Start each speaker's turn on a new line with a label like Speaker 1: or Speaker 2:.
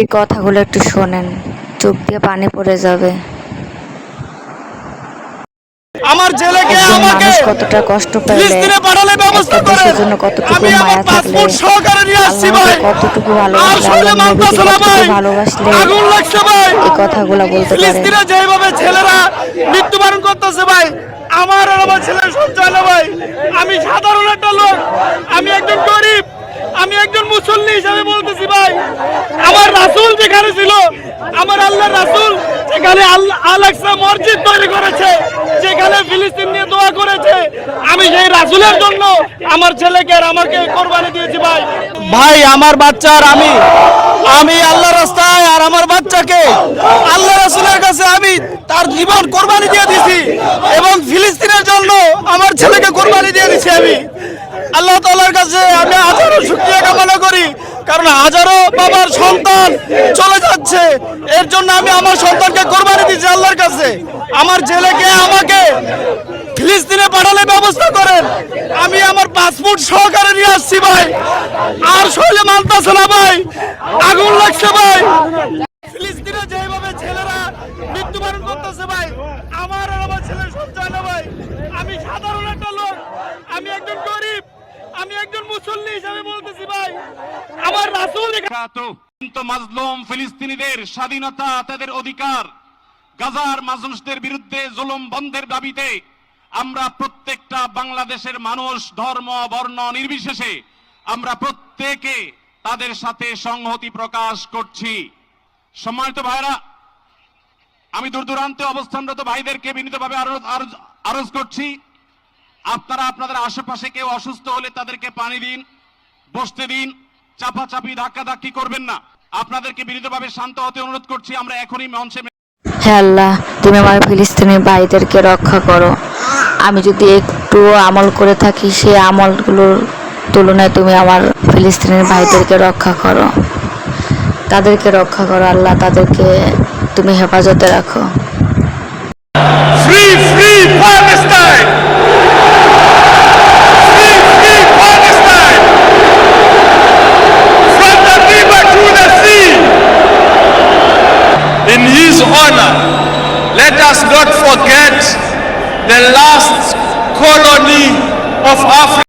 Speaker 1: এই কথাগুলো একটু শোনেন চোখ দিয়ে পানি পড়ে যাবে।
Speaker 2: আমার
Speaker 1: একজন
Speaker 2: আমাকে
Speaker 1: কতটা কষ্ট পেলে
Speaker 2: ব্যবস্থা
Speaker 1: একটা
Speaker 2: করেন
Speaker 1: জন্য কতটুকু মায়া থাকলে
Speaker 2: পাসপোর্ট সহকারে নিয়ে আসছি
Speaker 1: আল্লাহকে
Speaker 2: ভাই।
Speaker 1: কতটুকু
Speaker 2: আর
Speaker 1: ভালোবাসলে
Speaker 2: শরীরে
Speaker 1: আল্লাহ
Speaker 2: না ভাই
Speaker 1: ভালোবাসলে
Speaker 2: আগুন লাগছে ভাই।
Speaker 1: এই কথাগুলো বলতে পারে।
Speaker 2: যেভাবে ছেলেরা মৃত্যুবরণ করতেছে ভাই আমার আর আমার ছেলের সঞ্চয় না ভাই। আমি সাধারণ একটা লোক আমি একজন গরিব আমি একজন মুসল্লি হিসাবে বলতেছি। যেখানে ছিল, আমার আল্লাহ রাসূল যেখানে আলাক্সা মসজিদ তৈরি করেছে, যেখানে ফিলিস্তিন নিয়ে দোয়া করেছে। আমি সেই রাসূলের জন্য আমার ছেলেকে আর আমাকে কোরবানি দিয়েছি ভাই। ভাই, আমার বাচ্চা আর আমি। আমি আল্লাহ রাস্তায় আর আমার বাচ্চাকে আল্লাহ রাসূলের কাছে আমি তার জীবন কোরবানি দিয়ে দিছি এবং ফিলিস্তিনের জন্য আমার ছেলেকে কোরবানি দিয়ে দিছি আমি। আল্লাহ তাআলার কাছে আমি হাজারো শুকরিয়া কারণ হাজারো বাবার সন্তান চলে যাচ্ছে। এর জন্য আমি আমার সন্তানকে কোরবানি দিচ্ছি আল্লাহর কাছে। আমার ছেলেকে, আমাকে ফিলিস্তিনে পাঠানোর ব্যবস্থা করেন। আমি আমার পাসপোর্ট সহকারে নিয়ে আসছি ভাই। আর শৈলে মানতেছে না ভাই। আগুন লাগছে ভাই। ফিলিস্তিনে যেভাবে ছেলেরা মৃত্যুবরণ করতেছে ভাই, আমার আর আমার ছেলের সঞ্চয় না ভাই। আমি সাধারণ একটা লোক। আমি একজন আমি একজন মুসল্লি হিসাবে বলতেছি ভাই। আমার রাসূল
Speaker 3: মাজলুম ফিলিস্তিনিদের স্বাধীনতা তাদের অধিকার। গাজার মানুষদের বিরুদ্ধে জুলুম বন্ধের দাবিতে আমরা প্রত্যেকটা বাংলাদেশের মানুষ ধর্ম, বর্ণ নির্বিশেষে আমরা প্রত্যেকে তাদের সাথে সংহতি প্রকাশ করছি। সম্মানিত ভাইরা আমি দূর দূরান্তে অবস্থানরত ভাইদেরকে বিনীতভাবে আরও আরো- আরজ করছি। আপনারা আপনাদের আশেপাশে কেউ অসুস্থ হলে তাদেরকে পানি দিন বসতে দিন চাপাচাপি ধাক্কাধাক্কি করবেন না। আপনাদেরকে বিনীতভাবে শান্ত হতে অনুরোধ করছি আমরা এখনই মঞ্চে
Speaker 1: হে আল্লাহ তুমি আমার ফিলিস্তিনি ভাইদেরকে রক্ষা করো। আমি যদি একটু আমল করে থাকি সেই আমলগুলোর তুলনায় তুমি আমার ফিলিস্তিনের ভাইদেরকে রক্ষা করো। তাদেরকে রক্ষা করো আল্লাহ তাদেরকে তুমি হেফাজতে রাখো।
Speaker 2: Free, free Palestine! Honor, let us not forget the last colony of Africa.